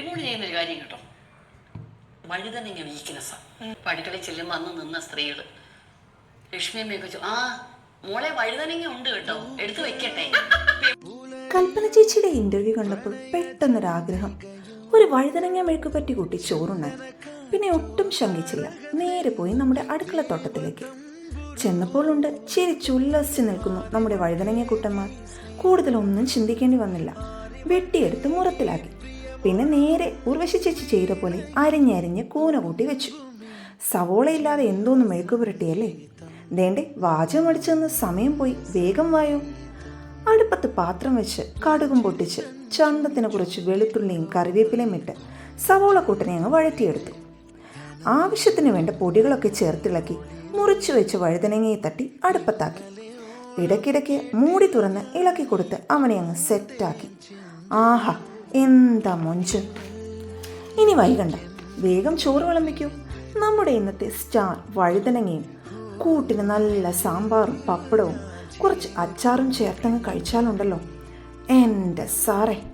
എന്നോട് ചെയ്യുന്നൊരു കാര്യം കേട്ടോ. വഴുതനങ്ങ വീക്ക്നെസ്സാണ് പടിക്കളി ചെല്ലുമ്പോൾ അന്ന് നിന്ന സ്ത്രീകൾ. ലക്ഷ്മിയമ്മയൊക്കെ ചോ ആ മോളെ വഴുതനങ്ങ ഉണ്ട് കേട്ടോ. എടുത്തു വെക്കട്ടെ. കൽപ്പന ചേച്ചിയുടെ ഇന്റർവ്യൂ കണ്ടപ്പോൾ പെട്ടെന്നൊരാഗ്രഹം. ഒരു വഴുതനങ്ങ മെഴുക്ക് പറ്റി കൂട്ടി ചോറുണ്ടായി പിന്നെ ഒട്ടും ശങ്കിച്ചില്ല. നേരെ പോയി നമ്മുടെ അടുക്കളത്തോട്ടത്തിലേക്ക് ചെന്നപ്പോൾ ഉണ്ട്. ചിരിച്ചുല്ലസിച്ച് നിൽക്കുന്നു നമ്മുടെ വഴുതനങ്ങ കൂട്ടന്മാർ. കൂടുതലൊന്നും ചിന്തിക്കേണ്ടി വന്നില്ല. വെട്ടിയെടുത്ത് മുറത്തിലാക്കി. പിന്നെ നേരെ ഉർവശി ചേച്ചി ചെയ്ത പോലെ അരിഞ്ഞരിഞ്ഞ് കൂന കൂട്ടി വെച്ചു. സവോളയില്ലാതെ എന്തോന്ന് മെഴുക്ക് പുരട്ടിയല്ലേ? ദേണ്ടേ വാചകം അടിച്ചെന്ന് സമയം പോയി. വേഗം വായോ. അടുപ്പത്ത് പാത്രം വെച്ച് കടുകും പൊട്ടിച്ച് ചന്തത്തിന് കുറച്ച് വെളുത്തുള്ളിയും കറിവേപ്പിലയും ഇട്ട് സവോള കൂട്ടനെ അങ്ങ് വഴറ്റിയെടുത്തു. ആവശ്യത്തിന് വേണ്ട പൊടികളൊക്കെ ചേർത്തിളക്കി മുറിച്ചു വെച്ച് വഴുതനങ്ങയെ തട്ടി അടുപ്പത്താക്കി. ഇടയ്ക്കിടയ്ക്ക് മൂടി തുറന്ന് ഇളക്കി കൊടുത്ത് അവനെ അങ്ങ് സെറ്റാക്കി ആഹാ എന്താ മൊഞ്ച്? ഇനി വൈകണ്ട. വേഗം ചോറ് വിളമ്പിക്കൂ. നമ്മുടെ ഇന്നത്തെ സ്റ്റാർ വഴുതനങ്ങയും കൂട്ടിന് നല്ല സാമ്പാറും പപ്പടവും കുറച്ച് അച്ചാറും ചേർത്തങ്ങ് കഴിച്ചാലുണ്ടല്ലോ. എന്റെ സാറേ.